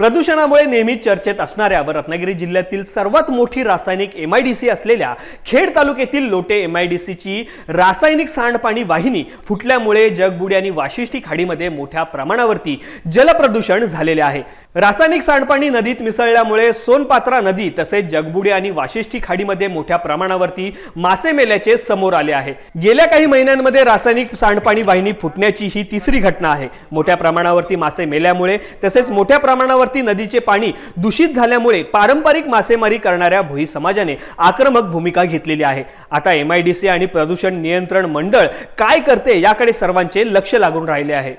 प्रदूषणामुळे नेहमी चर्चेत असणाऱ्या व रत्नागिरी जिल्ह्यातील सर्वात मोठी रासायनिक एम आय डी सी असलेल्या खेड तालुक्यातील लोटे एम आय डी सीची रासायनिक सांडपाणी वाहिनी फुटल्यामुळे जगबुडी आणि वाशिष्ठी खाडीमध्ये मोठ्या प्रमाणावरती जलप्रदूषण झालेले आहे. रासायनिक सांडपाणी नदीत मिसळल्यामुळे सोनपात्रा नदी तसेच जगबुडी आणि वाशिष्ठी खाडीमध्ये मोठ्या प्रमाणावरती मासे मेल्याचे समोर आले आहे. गेल्या काही महिन्यांमध्ये रासायनिक सांडपाणी वाहिनी फुटण्याची ही तिसरी घटना आहे. मोठ्या प्रमाणावरती मासे मेल्यामुळे तसेच मोठ्या प्रमाणावर प्रमाणावरती नदीचे पाणी दूषित झाल्यामुळे पारंपरिक मासेमारी करणाऱ्या भोई समाजाने आक्रमक भूमिका घेतलेली आहे. आता एम आय डी सी आणि प्रदूषण नियंत्रण मंडळ काय करते याकडे सर्वांचे लक्ष लागून राहिले आहे.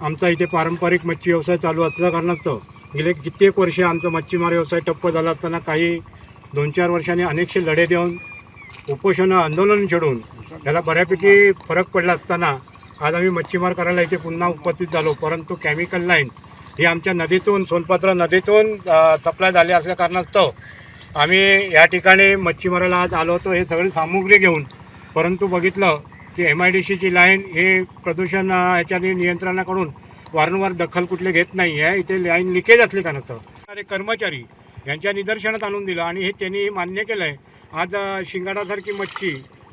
आमचा इथे पारंपरिक मच्छी व्यवसाय चालू असल्या कारणास्तव गेले कित्येक वर्षे आमचा मच्छीमार व्यवसाय ठप्प झाला असताना काही दोन चार वर्षांनी अनेकशे लढे देऊन उपोषणं आंदोलन छेडून त्याला बऱ्यापैकी फरक पडला असताना आज आम्ही मच्छीमार करायला इथे पुन्हा उपस्थित झालो. परंतु केमिकल लाईन ही आमच्या नदीतून सोनपात्रा नदीतून सप्लाय झाली असल्या कारणास्तव आम्ही या ठिकाणी मच्छीमाराला आज आलो होतो. हे सगळी सामुग्री घेऊन परंतु बघितलं की एम आय डी सीची लाईन हे प्रदूषण याच्याने नियंत्रणाकडून वारंवार दखल कुठले घेत नाही आहे. इथे लाईन लिकेज असली कारणास्तव. अरे कर्मचारी यांच्या निदर्शनात आणून दिलं आणि हे त्यांनी मान्य केलं आहे आज शिंगाडासारखी मच्छी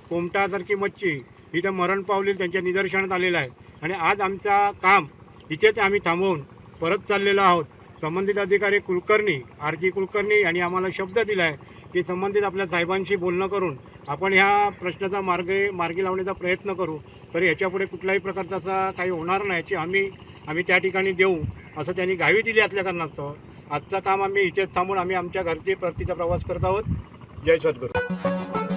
कोमटासारखी मच्छी इथं मरण पावली त्यांच्या निदर्शनात आलेलं आहे. आणि आज आमचा काम इथेच आम्ही थांबवून परत चाललेलो आहोत. संबंधित अधिकारी कुलकर्णी आर जी कुलकर्णी यांनी आम्हाला शब्द दिला आहे की संबंधित आपल्या साहेबांशी बोलणं करून आपण ह्या प्रश्नाचा मार्ग मार्गी लावण्याचा प्रयत्न करू. तर याच्यापुढे कुठल्याही प्रकारचा असा काही होणार नाही याची आम्ही आम्ही त्या ठिकाणी देऊ असं त्यांनी गावी दिली असल्या कारणास्तव. आजचं काम आम्ही इथेच थांबून आम्ही आमच्या घरचे परतीचा प्रवास करत आहोत. जय सद्गुरू.